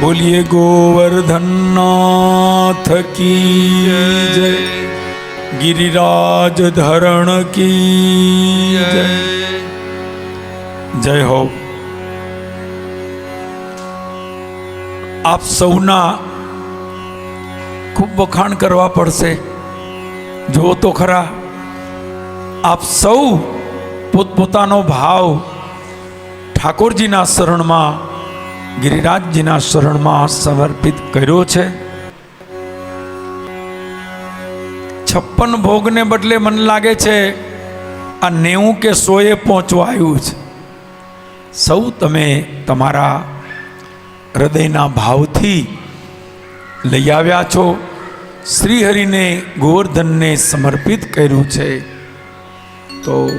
બોલીએ ગોવર્ધનનાથ કી જય ગિરિરાજ ધરણ કી જય જય હો આપ સૌના ખૂબ વખાણ કરવા પડશે જુઓ તો ખરા આપ સૌ પોતપોતાનો ભાવ ઠાકોરજીના શરણમાં ગિરિરાજજીના શરણમાં સમર્પિત કર્યો છે. છપ્પન ભોગને બદલે મને લાગે છે આ નેવું કે સોએ પહોંચવા આવ્યું છે. સૌ તમે તમારા હૃદયના ભાવથી લઈ આવ્યા છો. શ્રીહરિને ગોવર્ધનને સમર્પિત કર્યું છે. તો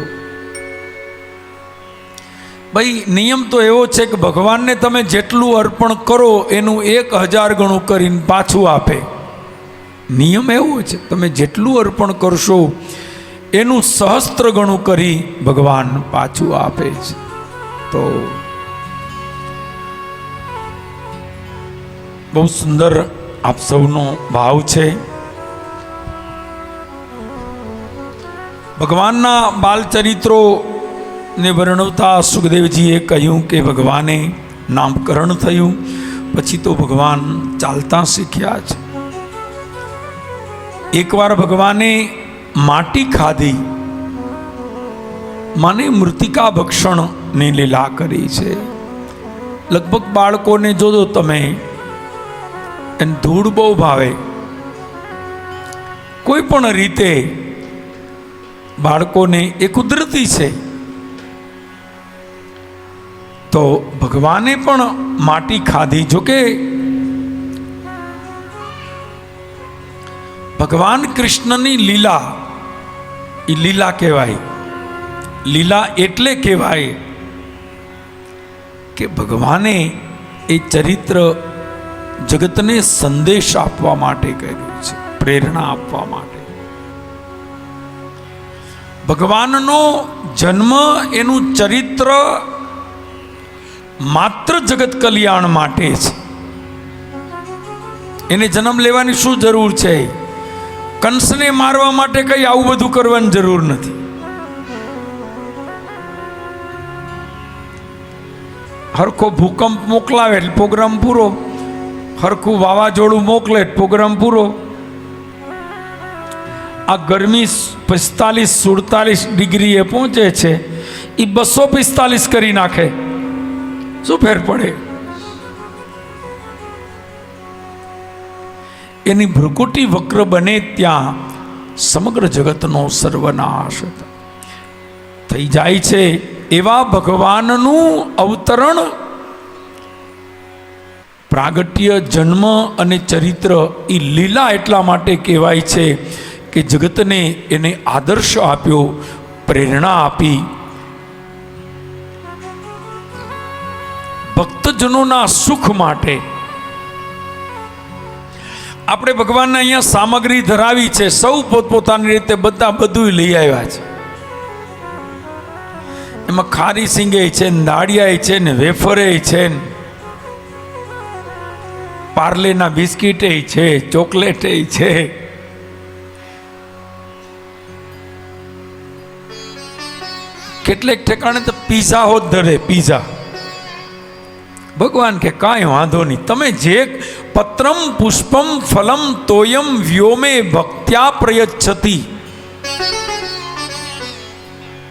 ભાઈ, નિયમ તો એવો છે કે ભગવાનને તમે જેટલું અર્પણ કરો, એનું એક હજાર ગણું કરીને પાછું આપે. નિયમ એવો છે, તમે જેટલું અર્પણ કરશો, એનું સહસ્ત્ર ગણું કરી ભગવાન પાછું આપે છે. તો બહુ સુંદર આપ સૌનો ભાવ છે. ભગવાનના બાલચરિત્રો ને વર્ણવતા સુખદેવજીએ કહ્યું કે ભગવાને નામકરણ થયું, પછી તો ભગવાન ચાલતા શીખ્યા છે એકવાર ભગવાને માટી ખાધી, માને મૃતિકા ભક્ષણની લીલા કરી છે. લગભગ બાળકોને જોજો તમે, એને ધૂળ બહુ ભાવે. કોઈ પણ રીતે બાળકોને એ કુદરતી છે. તો ભગવાને પણ માટી ખાધી. જોકે ભગવાન કૃષ્ણની લીલા એ લીલા કહેવાય. લીલા એટલે કહેવાય કે ભગવાને એ ચરિત્ર જગતને સંદેશ આપવા માટે કર્યું છે, પ્રેરણા આપવા માટે. ભગવાનનો જન્મ એનું ચરિત્ર માત્ર જગત કલ્યાણ માટે છે એને જન્મ લેવાની શું જરૂર છે? કંસને મારવા માટે કઈ આવું બધું કરવાની જરૂર નથી. હરખો ભૂકંપ મોકલાવે એટલે પ્રોગ્રામ પૂરો. હરખું વાવાઝોડું મોકલે પ્રોગ્રામ પૂરો. આ ગરમી પિસ્તાલીસ સુડતાલીસ ડિગ્રીએ પહોંચે છે. એ બસો પિસ્તાલીસ કરી નાખે. શું ફેર પડે? એની ભ્રુકુટી વક્ર બને ત્યાં સમગ્ર જગતનો સર્વનાશ થઈ જાય છે. એવા ભગવાનનું અવતરણ પ્રાગટ્ય, જન્મ અને ચરિત્ર એ લીલા એટલા માટે કહેવાય છે કે જગતને એને આદર્શ આપ્યો, પ્રેરણા આપી ભક્તજનોના સુખ માટે. આપણે ભગવાનને અહીંયા સામગ્રી ધરાવી છે, સૌ પોતપોતાની રીતે બધા બધું લઈ આવ્યા છે. એમાં ખારી સિંગે છે, ને દાળિયા છે, ને વેફરે છે, ને પાર્લેના બિસ્કીટે છે ચોકલેટે છે. કેટલેક ઠેકાણે તો પીઝા હોત ધરે, પીઝા. ભગવાન કે કાંઈ વાંધો નહીં. તમે જે પત્રમ પુષ્પમ ફલમ તોયમ વ્યોમે ભક્ત્યા પ્રયચ્છતી.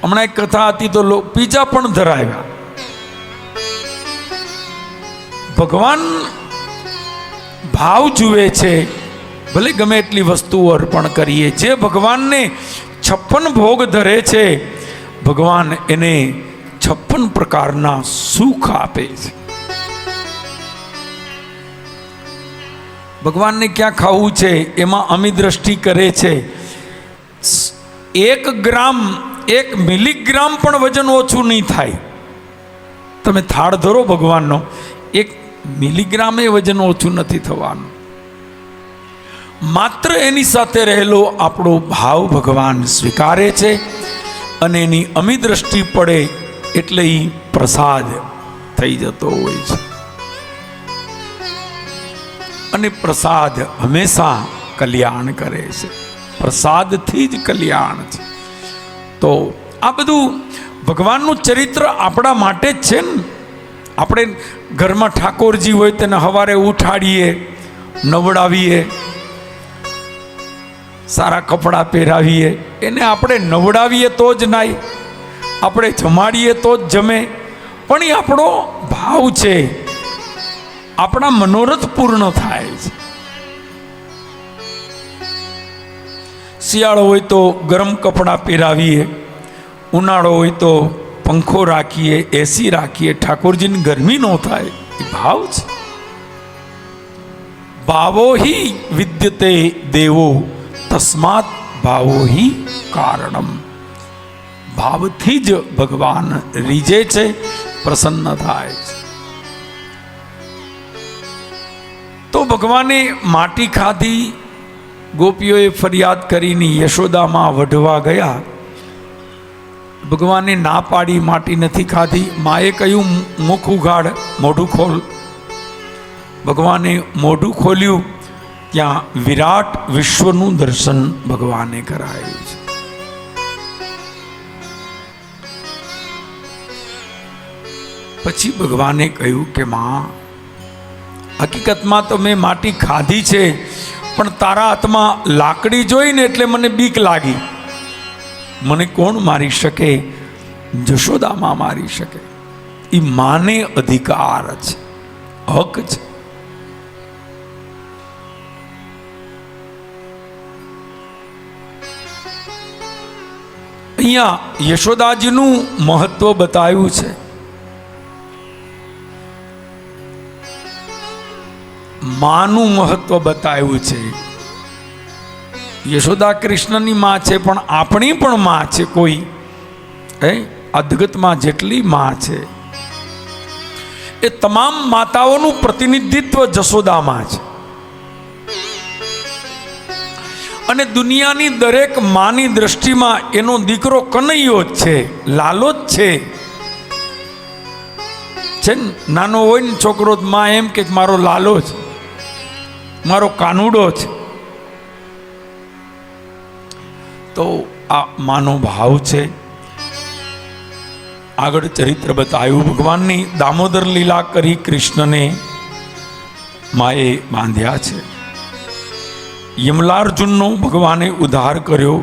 હમણાં એક કથા હતી તો પીઝા પણ ધરાવ્યા. ભગવાન ભાવ જુએ છે, ભલે ગમે એટલી વસ્તુઓ અર્પણ કરીએ, જે ભગવાનને છપ્પન ભોગ ધરે છે, ભગવાન એને છપ્પન પ્રકારના સુખ આપે છે. ભગવાનને ક્યાં ખાવું છે, એમાં અમી દ્રષ્ટિ કરે છે. એક ગ્રામ, એક મિલીગ્રામ પણ વજન ઓછું નહીં થાય. તમે થાળ ધરો ભગવાનનો, એક મિલીગ્રામે વજન ઓછું નથી થવાનું. માત્ર એની સાથે રહેલો આપણો ભાવ ભગવાન સ્વીકારે છે અને એની અમી દ્રષ્ટિ પડે એટલે એ પ્રસાદ થઈ જતો હોય છે. અને પ્રસાદ હંમેશા કલ્યાણ કરે છે. પ્રસાદથી જ કલ્યાણ છે. તો આ બધું ભગવાનનું ચરિત્ર આપણા માટે જ છે ને. આપણે ઘરમાં ઠાકોરજી હોય તેને સવારે ઉઠાડીએ, નવડાવીએ, સારા કપડાં પહેરાવીએ. એને આપણે નવડાવીએ તો જ નાય, આપણે જમાડીએ તો જ જમે. પણ એ આપણો ભાવ છે. આપણા મનોરથ પૂર્ણ થાય છે. શિયાળો હોય તો ગરમ કપડાં પહેરાવીએ, ઉનાળો હોય તો પંખો રાખીએ એસી રાખીએ. ઠાકોરજીની ગરમી ન થાય, એ ભાવ છે. ભાવો હિ વિદ્યતે દેવો, તસ્માત ભાવો હિ કારણમ. ભાવથી જ ભગવાન રીજે છે, પ્રસન્ન થાય છે. ભગવાને માટી ખાધી, ગોપીઓએ ફરિયાદ કરીને યશોદામાં વઢવા ગયા. ભગવાને ના પાડી માટી નથી ખાધી. માએ કહ્યું, મુખ ઉઘાડ, મોઢું ખોલ. ભગવાને મોઢું ખોલ્યું. ત્યાં વિરાટ વિશ્વનું દર્શન ભગવાને કરાયું છે. પછી ભગવાને કહ્યું કે, માં હકીકતમાં તો મેં માટી ખાધી છે, પણ તારા હાથમાં લાકડી જોઈને એટલે મને બીક લાગી. મને કોણ મારી શકે? જશોદામાં મારી શકે. એ માને અધિકાર છે હક છે અહીંયા યશોદાજીનું મહત્વ બતાવ્યું છે. માનું મહત્વ બતાવ્યું છે. યશોદા કૃષ્ણની માં છે, પણ આપણી પણ માં છે કોઈ. હે? અદગતમાં જેટલી માં છે. એ તમામ માતાઓનું પ્રતિનિધિત્વ જશોદામાં છે. અને દુનિયાની દરેક માની દ્રષ્ટિમાં એનો દીકરો કનૈયો જ છે, લાલો જ છે. છે નાનો હોય ને છોકરો માં એમ કે મારો લાલો છે મારો કાનુડો છે. તો આ માનો ભાવ છે. આગળ ચરિત્ર બતાવ્યું ભગવાનની દામોદર લીલા કરી કૃષ્ણને માએ બાંધ્યા છે. યમલાર્જુનનો ભગવાને ઉદ્ધાર કર્યો.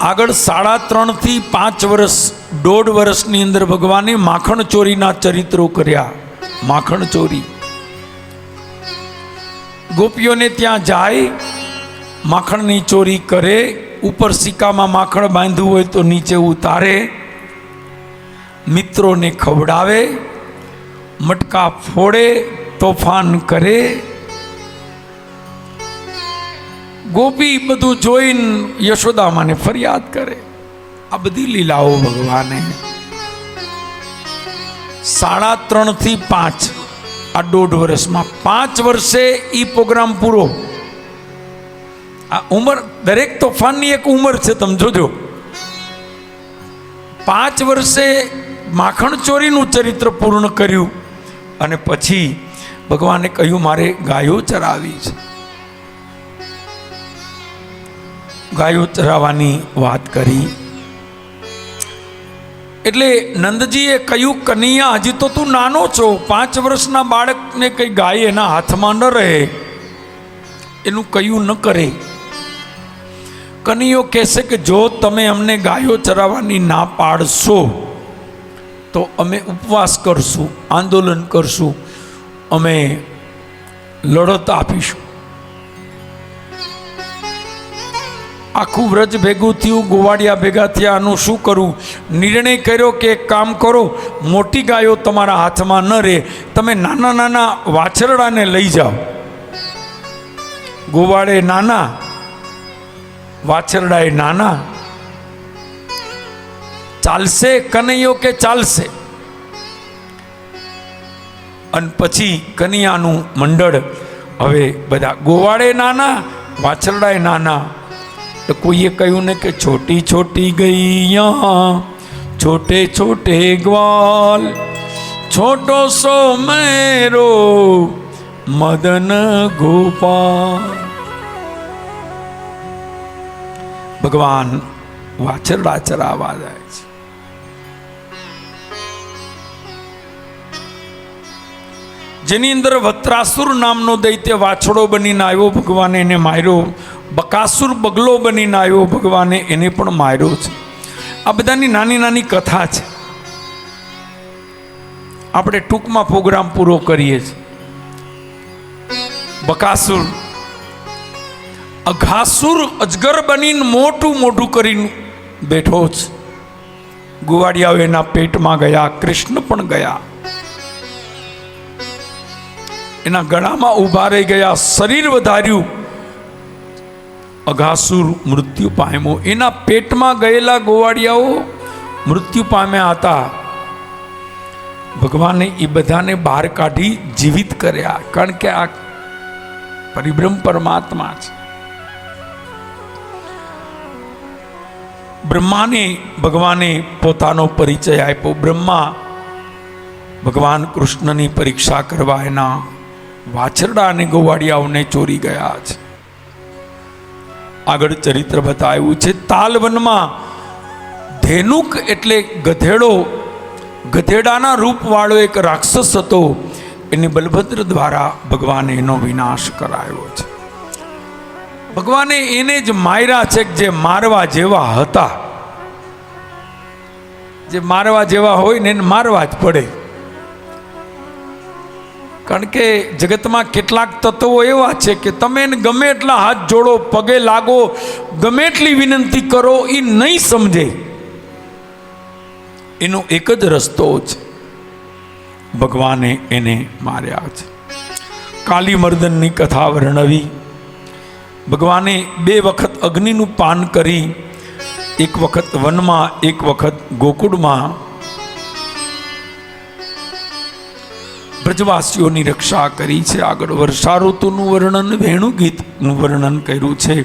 આગળ સાડા ત્રણથી પાંચ વર્ષ, દોઢ વર્ષની અંદર ભગવાને માખણ ચોરીના ચરિત્રો કર્યા. માખણ ચોરી. ગોપીઓને ત્યાં જાય, માખણની ચોરી કરે, ઉપર સિક્કામાં માખણ બાંધવું હોય તો નીચે ઉતારે. મિત્રોને ખવડાવે, મટકા ફોડે, તોફાન કરે ગોપી બધું જોઈને યશોદામાને ફરિયાદ કરે. આ બધી લીલાઓ ભગવાને. સાડા ત્રણથી પાંચ. આ દોઢ વર્ષમાં પાંચ વર્ષે એ પ્રોગ્રામ પૂરો. આ ઉંમર, દરેક તોફાનની એક ઉંમર છે, તમે જોજો. પાંચ વર્ષે માખણ ચોરીનું ચરિત્ર પૂર્ણ કર્યું અને પછી ભગવાને કહ્યું, મારે ગાયો ચરાવી છે. ગાયો ચરાવવાની વાત કરી. એટલે નંદજીએ કહ્યું, કનૈયા, હજી તો તું નાનો છો. પાંચ વર્ષના બાળકને કંઈ ગાય એના હાથમાં ન રહે. એનું કયું ન કરે. કનૈયો કહેશે કે, જો તમે અમને ગાયો ચરાવવાની ના પાડશો, તો અમે ઉપવાસ કરશું, આંદોલન કરશું, અમે લડત આપીશું. આખું વ્રજ ભેગું થયું ગોવાડિયા ભેગા થયા, આનું શું કરવું નિર્ણય કર્યો કે એક કામ કરો, મોટી ગાયો તમારા હાથમાં ન રહે, તમે નાના નાના વાછરડાને લઈ જાઓ. ગોવાડે નાના, વાછરડાએ નાના. ચાલશે કનૈયો કે ચાલશે? અને પછી કનૈયાનું મંડળ. હવે બધા ગોવાડે નાના, વાછરડાએ નાના. તો કોઈએ કહ્યું ને કે છોટી છોટી ગૈયા છોટે છોટે ગ્વાલ, છોટો સો મેરો મદન ગોપાલ. ભગવાન વાછરડા ચરાવા જાય છે. જેની અંદર વત્રાસુર નામનો દૈત્ય વાછડો બનીને આવ્યો, ભગવાને એને માર્યો. બકાસુર બગલો બનીને આવ્યો ભગવાને, એને પણ માર્યો છે. આ બધાની નાની નાની કથા છે. આપણે ટૂંકમાં પ્રોગ્રામ પૂરો કરીએ છીએ. બકાસુર, અઘાસુર અજગર બનીને મોટું મોટું કરીને બેઠો છે. ગુવાડિયાઓ એના પેટમાં ગયા, કૃષ્ણ પણ ગયા. એના ગળામાં ઊભા રહી ગયા, શરીર વધાર્યું. અઘાસુર મૃત્યુ પામ્યો. એના પેટમાં ગયેલા ગોવાડિયાઓ મૃત્યુ પામ્યા હતા. ભગવાને એ બધાને બહાર કાઢી જીવિત કર્યા. કારણ કે આ પરિબ્રહ્મ પરમાત્મા છે. બ્રહ્માને ભગવાને પોતાનો પરિચય આપ્યો. બ્રહ્મા ભગવાન કૃષ્ણની પરીક્ષા કરવા એના વાછરડા અને ગોવાડિયાઓને ચોરી ગયા છે. આગળ ચરિત્ર બતાવ્યું છે. તાલવનમાં ધેનુક એટલે ગધેડો. ગધેડાના રૂપવાળો એક રાક્ષસ હતો. એને બલભદ્ર દ્વારા ભગવાને એનો વિનાશ કરાયો છે. ભગવાને એને જ માર્યા છે જે મારવા જેવા હતા. જે મારવા જેવા હોય ને એને મારવા જ પડે. કારણ કે જગતમાં કેટલાક તત્વો એવા છે કે તમે એને ગમે એટલા હાથ જોડો, પગે લાગો, ગમે એટલી વિનંતી કરો, એ નહીં સમજે. એનો એક જ રસ્તો છે. ભગવાને એને માર્યા છે. કાલીમર્દનની કથા વર્ણવી. ભગવાને બે વખત અગ્નિનું પાન કરી. એક વખત વનમાં, એક વખત ગોકુળમાં બ્રજવાસીઓની રક્ષા કરી છે. આગળ વર્ષા ઋતુનું વર્ણન વેણુ ગીતનું વર્ણન કર્યું છે.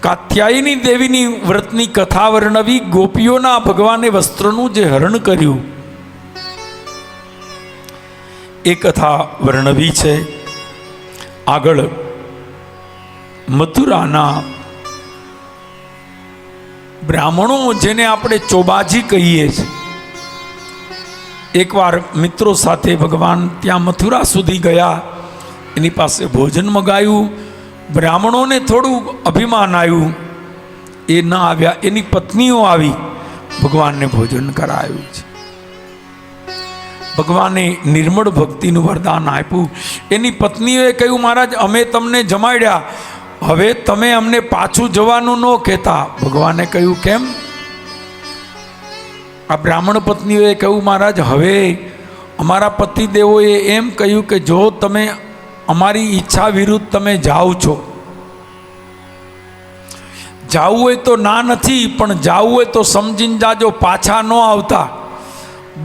કાત્યાયની દેવીની વ્રતની કથા વર્ણવી ગોપીઓના ભગવાને વસ્ત્રનું જે હરણ કર્યું. એ કથા વર્ણવી છે. આગળ મથુરાના બ્રાહ્મણો જેને આપણે ચોબાજી કહીએ છીએ એકવાર મિત્રો સાથે ભગવાન ત્યાં મથુરા સુધી ગયા, એની પાસે ભોજન મગાયું, બ્રાહ્મણોને થોડું અભિમાન આવ્યું. એ ન આવ્યા, એની પત્નીઓ આવી, ભગવાનને ભોજન કરાયું છે. ભગવાને નિર્મળ ભક્તિનું વરદાન આપ્યું. એની પત્નીઓએ કહ્યું, મહારાજ, અમે તમને જમાડ્યા. હવે તમે અમને પાછું જવાનું ન કહેતા. ભગવાને કહ્યું, કેમ? આ બ્રાહ્મણ પત્નીઓએ કહ્યું, મહારાજ, હવે અમારા પતિદેવોએ એમ કહ્યું કે જો તમે અમારી ઈચ્છા વિરુદ્ધ તમે જાઓ છો. જાવું હોય તો ના નથી, પણ જાવું હોય તો સમજીને જાજો, પાછા ન આવતા.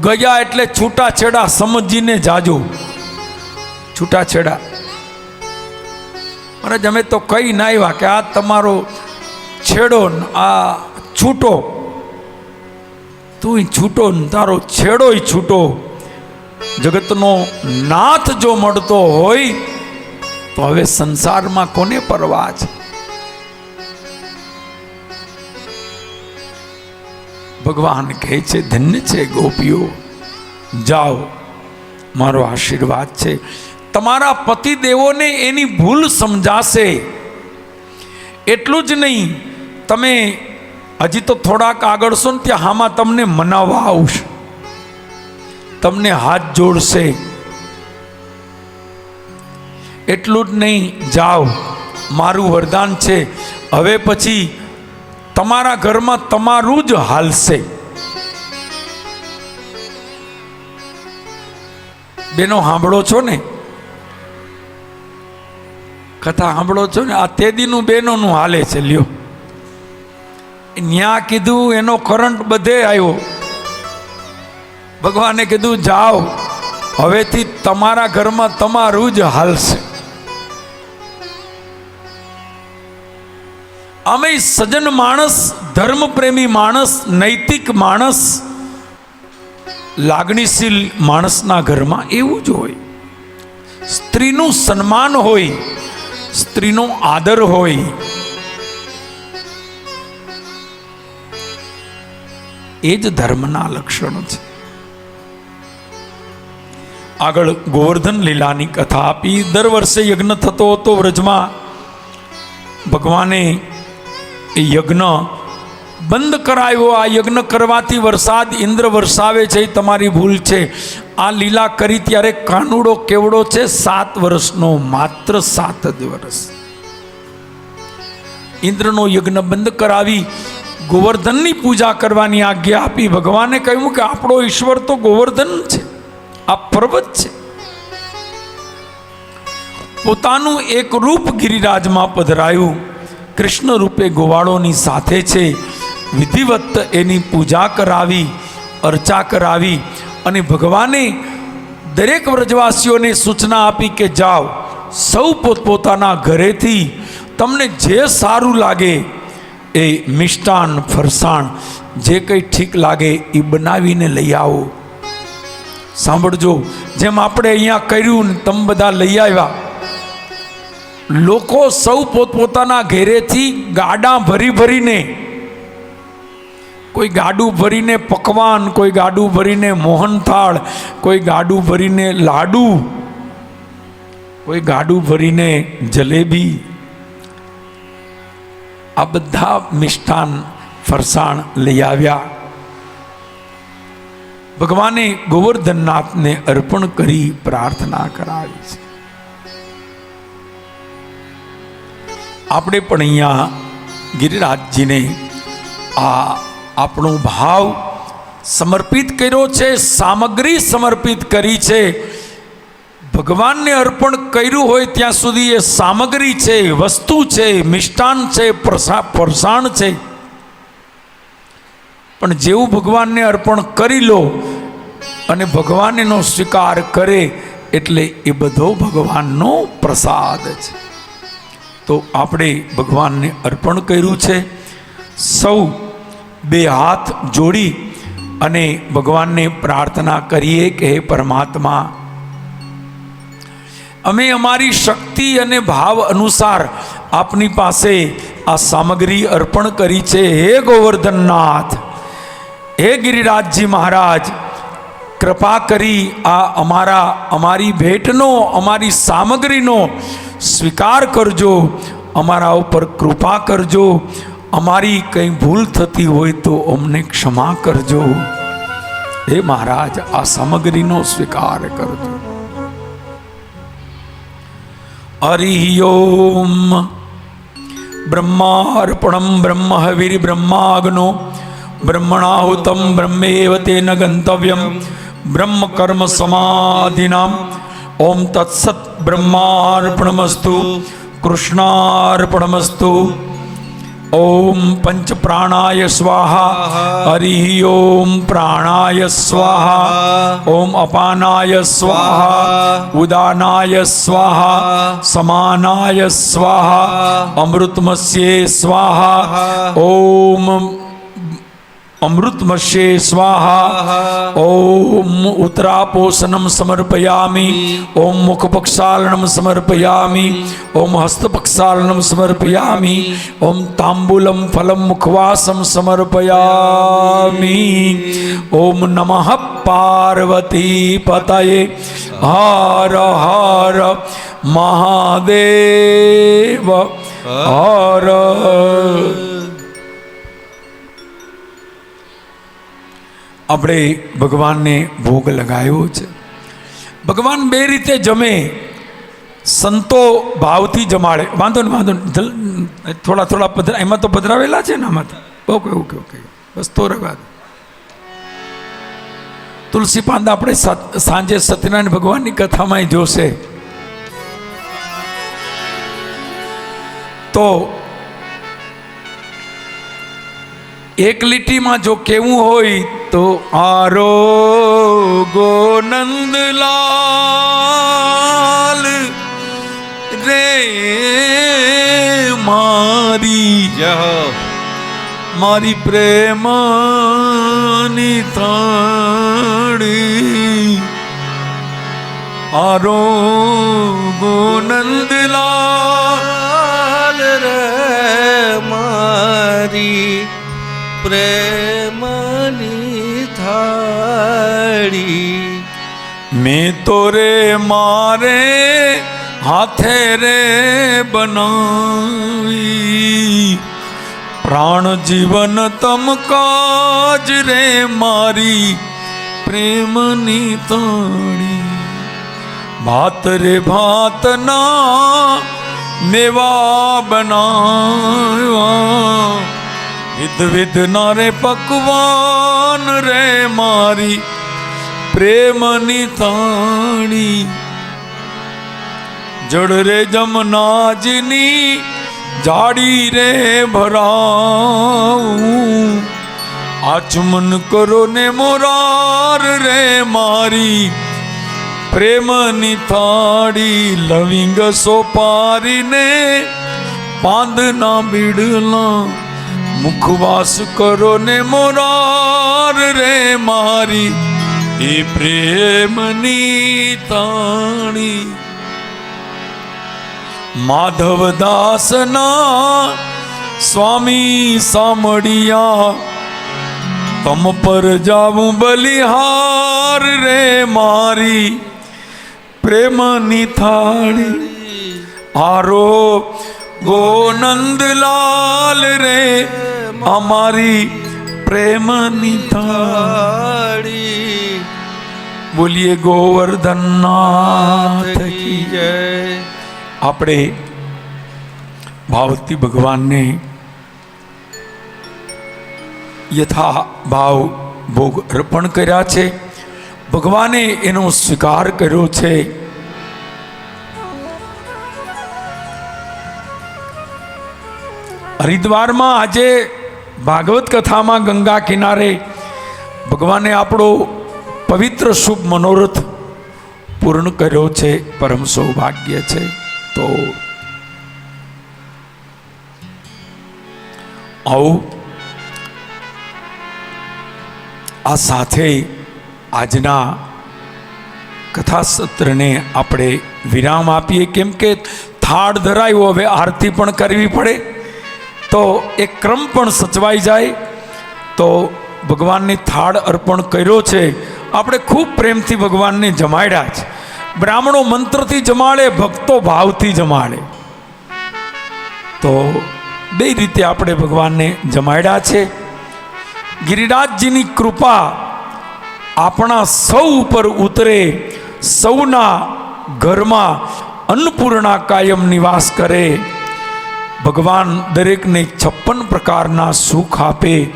ગયા એટલે છૂટાછેડા સમજીને જાજો. છૂટાછેડા. મહારાજ, અમે તો કહી ના આવ્યા કે આ તમારો છેડો, આ છૂટો તું છૂટો ને, તારો છેડોય છૂટો. જગતનો નાથ જો મળતો હોય, તો હવે સંસારમાં કોને પરવા છે? ભગવાન કહે છે, ધન્ય છે ગોપીઓ, જાઓ. મારો આશીર્વાદ છે. તમારા પતિદેવોને એની ભૂલ સમજાશે. એટલું જ નહીં, તમે હજી તો થોડાક આગળ છો ને ત્યાં હામાં તમને મનાવવા આવશે તમને હાથ જોડશે. એટલું જ નહીં, જાઓ, મારું વરદાન છે. હવે પછી તમારા ઘરમાં તમારું જ હાલશે. બેનો સાંભળો છો ને? કથા સાંભળો છો ને? આ તેદીનું બેનોનું હાલે છે, લ્યો. ન્યા કીધું, એનો કરંટ બધે આવ્યો ભગવાને કીધું, જાઓ, હવેથી તમારા ઘરમાં તમારું જ હાલશે અમે સજ્જન માણસ, ધર્મપ્રેમી માણસ, નૈતિક માણસ, લાગણીશીલ માણસના ઘરમાં એવું જ હોય. સ્ત્રીનું સન્માન હોય, સ્ત્રીનો આદર હોય એ જ ધર્મના લક્ષણો છે. આગળ ગોવર્ધન લીલાની કથા આપી, દર વર્ષે યજ્ઞ થતો હતો વ્રજમાં. ભગવાને એ યજ્ઞ બંધ કરાયો. આ યજ્ઞ કરવાથી વરસાદ ઇન્દ્ર વરસાવે છે, એ તમારી ભૂલ છે. આ લીલા કરી ત્યારે કાનુડો કેવડો છે? સાત વર્ષનો, માત્ર સાત જ વર્ષ. ઇન્દ્રનો યજ્ઞ બંધ કરાવી ગોવર્ધનની પૂજા કરવાની આજ્ઞા આપી ભગવાને કહ્યું કે આપણો ઈશ્વર તો ગોવર્ધન છે. આ પર્વત છે. પોતાનું એક રૂપ ગિરિરાજમાં પધરાયું. કૃષ્ણ રૂપે ગોવાળોની સાથે છે. વિધિવત એની પૂજા કરાવી, અર્ચા કરાવી અને ભગવાને દરેક વ્રજવાસીઓને સૂચના આપી કે જાઓ, સૌ પોતપોતાના ઘરેથી તમને જે સારું લાગે એ મિષ્ટાન ફરસાણ જે કંઈ ઠીક લાગે એ બનાવીને લઈ આવો. સાંભળજો, જેમ આપણે અહીંયા કર્યું ને તમે બધા લઈ આવ્યા. લોકો સૌ પોતપોતાના ઘેરેથી ગાડા ભરી ભરીને, કોઈ ગાડું ભરીને પકવાન, કોઈ ગાડું ભરીને મોહનથાળ, કોઈ ગાડું ભરીને લાડુ, કોઈ ગાડું ભરીને જલેબી આ બધા મિષ્ટાન ફરસાણ લઈ આવ્યા. ભગવાને ગોવર્ધનનાથને અર્પણ કરી પ્રાર્થના કરાવી છે. આપણે પણ અહીંયા ગિરિરાજજીને આ આપણો ભાવ સમર્પિત કર્યો છે, સામગ્રી સમર્પિત કરી છે. ભગવાનને અર્પણ કર્યું હોય ત્યાં સુધી એ સામગ્રી છે, વસ્તુ છે, મિષ્ટાન છે, પ્રસા, ફરસાણ છે. પણ જેવું ભગવાનને અર્પણ કરી લો અને ભગવાન એનો સ્વીકાર કરે એટલે એ બધો ભગવાનનો પ્રસાદ છે. તો આપણે ભગવાનને અર્પણ કર્યું છે. સૌ બે હાથ જોડી અને ભગવાનને પ્રાર્થના કરીએ કે હે પરમાત્મા અમે અમારી શક્તિ અને ભાવ અનુસાર આપની પાસે આ સામગ્રી અર્પણ કરી છે. હે ગોવર્ધનનાથ, હે ગિરિરાજજી મહારાજ, કૃપા કરી આ અમારા, અમારી ભેટનો, અમારી સામગ્રીનો સ્વીકાર કરજો. અમારા ઉપર કૃપા કરજો. અમારી કંઈ ભૂલ થતી હોય તો અમને ક્ષમા કરજો. હે મહારાજ, આ સામગ્રીનો સ્વીકાર કરજો. હરિ ઓમ બ્રહ્માર્પણમ બ્રહ્મ હવિર બ્રહ્માગ્નો બ્રહ્મણાહુતમ બ્રહ્મેવ તેન ગંતવ્યમ બ્રહ્મ કર્મ સમાધિનામ ઓમ તત્સત બ્રહ્માર્પણમસ્તુ કૃષ્ણાર્પણમસ્તુ ઓમ પંચ પ્રાણાય સ્વાહા હરિ ઓમ પ્રાણાય સ્વાહા ઓમ અપાનાય સ્વાહા ઉદાનાય સ્વાહા સમાનાય સ્વાહા અમૃતમસ્યે સ્વાહા ઓમ અમૃતમસ્યે સ્વાહા ઓમ ઉત્તરાપોષણમ સમર્પયામિ ઓમ મુખપક્ષાલનમ સમર્પયામિ ઓમ હસ્તપક્ષાલનમ સમર્પયામિ ઓમ તાંબુલમ ફલમ મુખવાસમ સમર્પયામિ ઓમ નમઃ પાર્વતી પતયે હર હર મહાદેવ હર આપણે ભગવાનને ભોગ લગાવ્યો છે. ભગવાન બે રીતે જમે, સંતો ભાવથી જમાડે. વાંધો ને, વાંધો થોડા થોડા પધરા, એમાં તો પધરાવેલા છે ને આમાં તો? Okay okay okay. બસ તો રહેવા. તુલસી પાંદ આપણે સાંજે સત્યનારાયણ ભગવાનની કથામાં જોશે. તો એક લીટીમાં જો કેવું હોય તો આરો નંદલાલ રે મારી જા મારી પ્રેમની થાળી. આરો ગોનંદલા લાલ રે મારી પ્રેમની થાળી. મેં તો રે મારે હાથે રે બનાવી. પ્રાણ જીવન તમ કાજ રે મારી પ્રેમની તાણી. ભાત રે ભાતના મેવા બનાવ્યા. વિધ વિધ ના રે પકવાન રે મારી, પ્રેમની તાણી. જડ રે જમનાજની જાડી રે ભરાઉં આચમન કરો ને મોરાર રે મારી, પ્રેમની થાળી લવિંગ સોપારીને પાંદના બીડલા મુખવાસ કરો ને મોરાર રે મારી એ પ્રેમની તાણી માધવદાસના સ્વામી સામડિયા તમ પર જાવું બલિહાર રે મારી પ્રેમની થાળી આરો ગોનંદલાલ રે અમારી પ્રેમની થાળી. બોલીએ ગોવર્ધનનાથ કી જય. આપણે ભાવતી ભગવાનને યથા ભાવ ભોગ અર્પણ કર્યા છે. ભગવાને એનો સ્વીકાર કર્યો છે. હરિદ્વારમાં આજે ભાગવત કથામાં ગંગા કિનારે ભગવાને આપણો પવિત્ર શુભ મનોરથ પૂર્ણ કર્યો છે, પરમ સૌભાગ્ય છે. તો આવો આ સાથે આજના કથા સત્રને આપણે વિરામ આપીએ. કેમ કે થાળ ધરાયો, હવે આરતી પણ કરવી પડે. તો એ ક્રમ પણ સચવાઈ જાય. તો ભગવાનની થાળ અર્પણ કર્યો છે. આપણે ખૂબ પ્રેમથી ભગવાનને જમાડ્યા છે. બ્રાહ્મણો મંત્રથી જમાડે, ભક્તો ભાવથી જમાડે. તો બે રીતે આપણે ભગવાનને જમાડ્યા છે. ગિરિરાજજીની કૃપા આપણા સૌ ઉપર ઉતરે, સૌના ઘરમાં અન્નપૂર્ણા કાયમ નિવાસ કરે. ભગવાન દરેકને છપ્પન પ્રકારના સુખ આપે,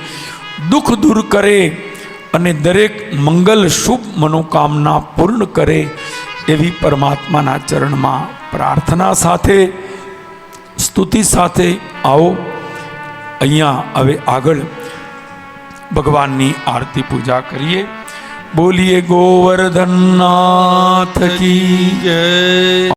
દુઃખ દૂર કરે અને દરેક મંગલ શુભ મનોકામના પૂર્ણ કરે એવી પરમાત્માના ચરણમાં પ્રાર્થના સાથે, સ્તુતિ સાથે આવો. અહીંયા હવે આગળ ભગવાનની આરતી પૂજા કરીએ. બોલીએ ગોવર્ધનનાથ કી જય.